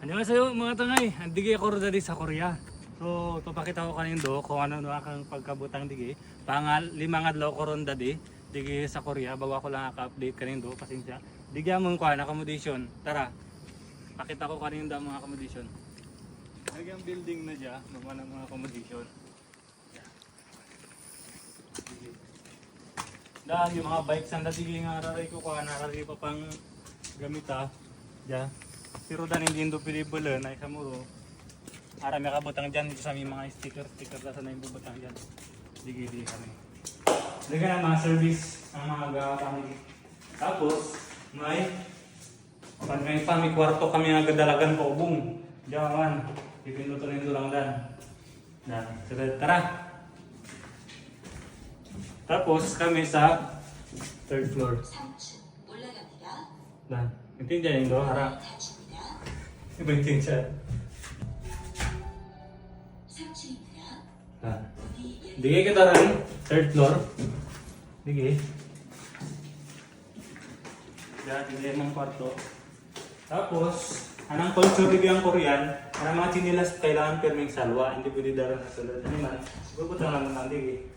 Annyeonghaseyo mga tangay, ang digi ako rin sa Korea. So, papakita ko kanin do kung ano na akong pagkabutang digi. Pangal, limang adlaw ko ron dadi, digi sa Korea. Bago ako lang ka-update kanin do, pasensya. Digi among kuhan, accommodation. Tara, pakita ko kanin do ang mga accommodation. Nagyang building na dya, mga ng mga accommodation. Dahil yung mga bikes ang dati nga raray ko kuha, nararay pa pang gamita. Dya. Sirudan hindi yung dupilibol eh. oh. na isa muro. Arami kabutang dyan. Ito sa mga sticker-sticker na sana yung bubutang dyan. Digili kami. Dito na mga service ang mga gawa kami. Tapos, may pag may pa, may kwarto kami nagadalagan ko. Boom! Diyawan. Ipinutunin ko lang dan. Dan. Tara! Tapos kami sa third floor. Dan. Intindihan nyo, harap. Ibang tingchan. Ha. Dige kita rin. Third floor. Dige. Diyan, dige ng kwarto. Tapos, anang culture review ang Korean, anang mga chinilas kailangan pirming salwa, hindi pwede dala sa salad. Ano man, siguro po lang naman, dige.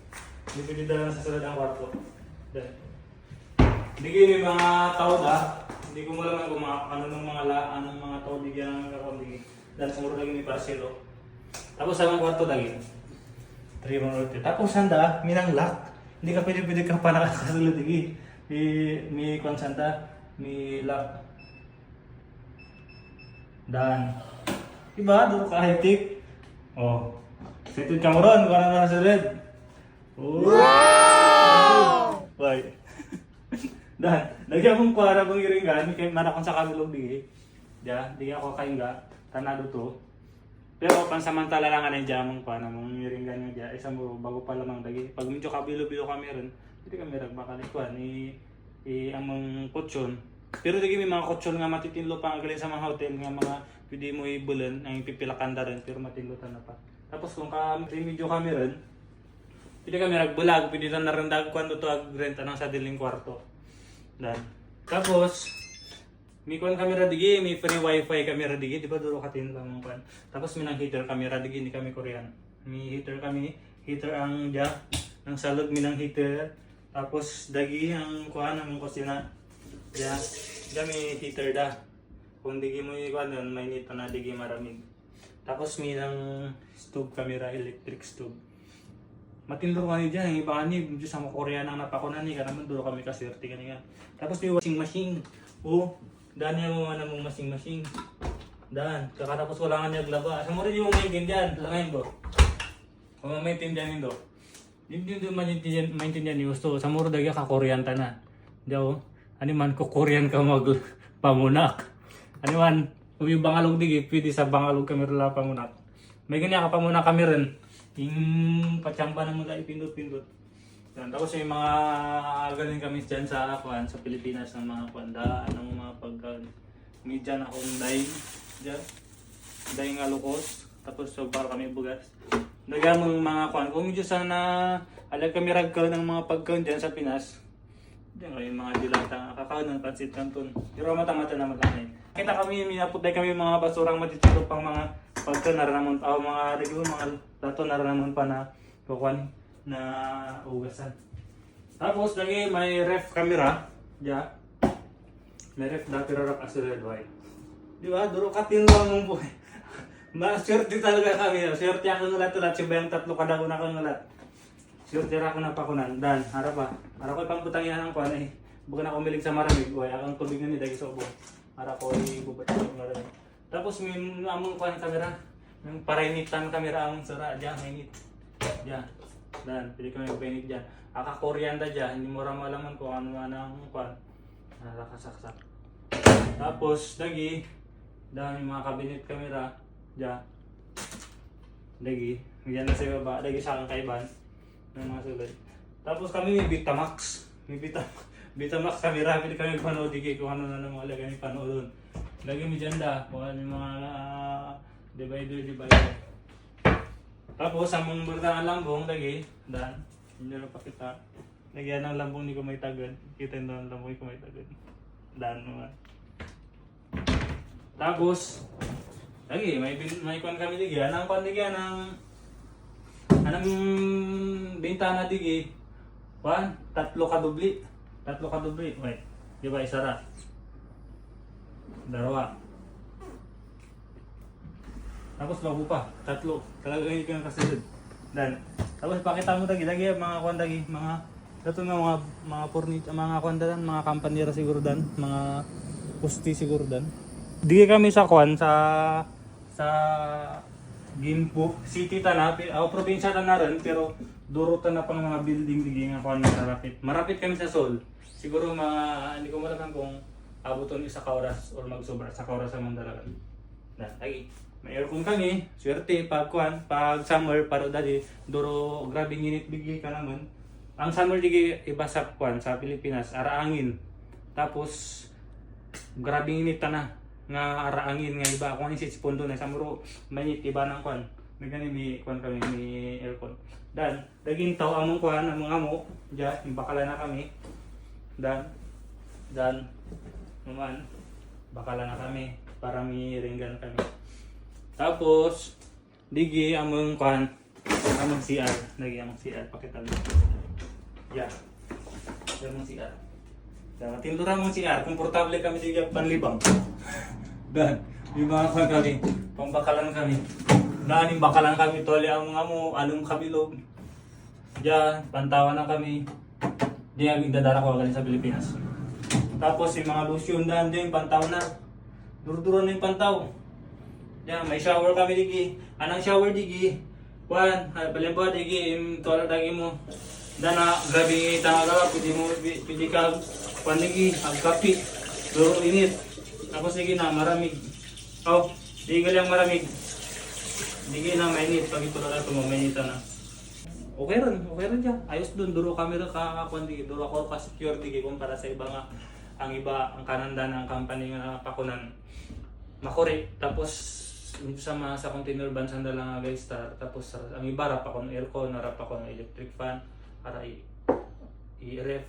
Hindi pwede dala sa salad ang kwarto. Dahil. Dige, may mga tao ba? Hindi ko malaman kung mga, ano ng mga la, anong mga tao dige ang kakon dige. Dan siguro lagi may parcelo. Tapos sa mga kwarto lagi. 3 1 Tapos handa, minang lock. Hindi ka pwede pwede kang pa nakakasulod lagi. May may konsanta, may lock. Dan. Diba? Dito ka high-tech. Oh. Settle ka mo ron kung ano na nakasulod. Wow! Bye. Dan, lagyan mong kwara kong iringgan, kay marakon sa kabilog di. Ya, di ako kainga, tanado to. Pero pansamantala lang anay dyan mong pa namang iringgan nyo dyan, isang bago pa lamang dagi. Pag medyo kabilo-bilo kami ron, hindi kami ragbakalikwan, i, i among kutsyon. Pero dagi may mga kutsyon nga matitinlo pa nga galing sa mga hotel nga mga pwede mo ibulan, ang pipilakan da rin, pero matinlutan na pa. Tapos kung ka, medyo kami ron, Pwede kami nagbulag, pwede na narandag kung ano to ag renta ng sa diling kwarto. Dan. Tapos, may kuan camera digi, may free wifi camera digi, di ba duro katin lang ang kuan. Tapos may nang heater camera digi, hindi kami Korean. May heater kami, heater ang ja, ng salog mi ng heater. Tapos dagi ang kuan ang kusina. Ja, ja may heater da. Kung digi mo kuan nun, may nito na digi maramig. Tapos may nang stove camera, electric stove. Matindor kami dyan, ang iba ni, medyo sa mga Korean ang napakunan ni, kanaman duro kami kaserte kanina. Tapos may washing machine. Oh, daan niya mo man mong washing machine. Daan, kakatapos wala nga niya glaba. Sa mo rin yung maintindihan, langayin ko. Kung maintindihan nito. Hindi hindi maintindihan, maintindihan ni gusto. Sa muro dagi ka Korean ta na. Daw, ano man ko Korean ka mag pamunak. Ano man, kung yung bangalog digi, pwede sa bangalog kami rila pamunak. May ganyan ka pamunak kami rin. Yung patsamba na mga ipindot-pindot. Yan. Tapos yung mga galing kami dyan sa kuan sa Pilipinas ng mga kwanda, ng mga pagka may dyan akong daing dyan. Daing alukos. Tapos so para kami bugas. Nagyan mo mga kuan. Kung medyo sana alag kami ragkaw ng mga pagkaon dyan sa Pinas. Diyan kayo mga dilata. Kakaon ng pansit kanton. Pero mata-mata na magkanay. Kita kami, minaputay kami mga basurang matitiro pang mga pagka naranamon pa, mga regular mga lato naranamon pa na kukuan na ugasan. Tapos lagi may ref camera, ja. May ref na pero rap as red white. Di ba? Duro katin lang mong buhay. Ma-swerte talaga kami. Swerte ako nulat ulat. Siya ba yung tatlo kada ko na akong nulat. Swerte ako na pakunan. Dan, harap pa. Harap ko pang yan ang kuan eh. Bukan ako milig sa maramig. Uy, akong tubig na ni Dagi sa ubo. Harap ko ibubat sa maramig. Tapos may among kuan kamera. Yung parainitan kamera among sara. Diyan, mainit. Diyan. Dan, pwede kami magpainit dyan. Aka Korean da dyan. Hindi mo rin malaman kung ano nga ang kuan. Nakakasaksak. Tapos, lagi, dami mga cabinet camera, dyan. Lagi, yan na sa baba, lagi sa aking kaiban, ng mga sulod. Tapos kami may Betamax, may Beta, Betamax camera, pwede kami panood, di kung ano na ng mga lagay may panood doon. Lagi may dyan da, kung ano yung mga ah, divider, divider. Tapos, ang mga bertangan lambong, lagi, dan, hindi na pakita. Lagyan ng lambong ni Kumay Tagad. Kita yung ng lambong ni Kumay Tagad. Dan naman. Tapos, Lagi, may may kwan kami digi. Anang kwan digi anang anang bintana digi. Kwan, tatlo ka dubli. Tatlo ka dubli. Wait. Di ba isa ra? Dalawa. Tapos bago pa, tatlo. Talaga hindi ka nakasunod. Dan. Tapos pakita mo dagi dagi mga kwan dagi, mga ito nga mga mga furniture, mga kwan dan, mga kampanira siguro dan, mga pusti siguro dan. Digi kami sa kwan sa sa Gimpo City tana, pi- oh, probinsya tana rin, pero duro na pang mga building digi nga kwan marapit. Marapit kami sa Seoul. Siguro mga hindi ko malaman kung abuton isa ka oras or magsobra sa ka oras sa Mandalagan. Na, lagi. May aircon kami, swerte pag kuan, pag summer para dali duro grabe init bigay ka naman. Ang summer digi iba sa kuan sa Pilipinas, ara angin. Tapos grabe init na nga ara angin nga iba kung si pondo na sa muro manit iba nang kuan. May gani mi kuan kami mi aircon. Dan daging taw among kuan among amo, ja bakala na kami. Dan dan naman bakala na kami para mi ringgan kami. Tapos, digi among kan, among CR, lagi among CR pakita mo. Yeah. Among CR. Sa tintura mong CR, komportable kami digi ang panlibang. Dan, di mga kan kami, pambakalan kami. Naaning bakalan kami toli ang mga mo, along kabilog. Diyan, pantawan na kami. Di aging dadara ko galing sa Pilipinas. Tapos yung mga lotion dan din, pantaw na. Duro-duro na yung pantaw. Yan, may shower kami digi. Anang shower digi? Kuan, balimba digi, im toilet dagi mo. Dana, grabe tanga pwede mo, pwede ka, kuan digi, ang kapi. Duro init. Tapos digi na, maramig. Oh, digi lang maramig. Digi na mainit, pag ito na ito, mainit na. Okay rin, okay rin dyan. Ayos dun, duro kami rin kakakuan digi. Duro ako ka-secure digi kumpara sa iba nga. Ang iba, ang kananda ng company nga pakunan. Makuri. Tapos, sa mga sa container van sanda lang nga guys star. Tapos, ang iba, rap ako ng aircon, rap ako ng electric fan, para i- i-ref.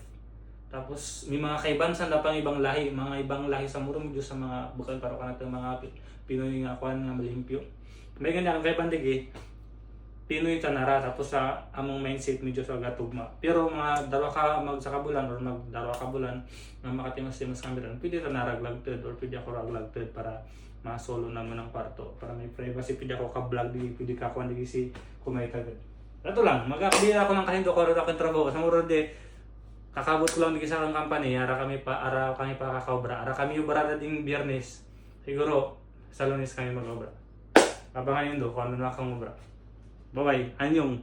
Tapos, may mga kaiban sanda pang ibang lahi. Mga ibang lahi sa muro, medyo sa mga bukal para ka natin mga Pi- Pinoy nga kuan nga malimpyo. May ganyan, ang kaiban digi, Pinoy tanara tapos sa among mindset medyo sa gatugma. Pero mga dalawa ka magsakabulan or mag magdalawa ka bulan na makatimas-timas kami ron, pwede tanara lagtud or pwede ako lagtud para masolo na mo ng kwarto. Para may privacy, pwede ako ka-vlog dili, pwede ka kuan dili si kumay kagad. Ato lang, mag-update ako ng kahindo ko rin ako trabaho. Sa muro de, eh, kakabot ko lang digi sa kang company, ara kami pa, ara kami pa kakaobra. Ara kami yung barada ding biyernes. Siguro, sa lunes kami mag-obra. Abangan yun do, kung ano na kang obra. Bye-bye. Anyong.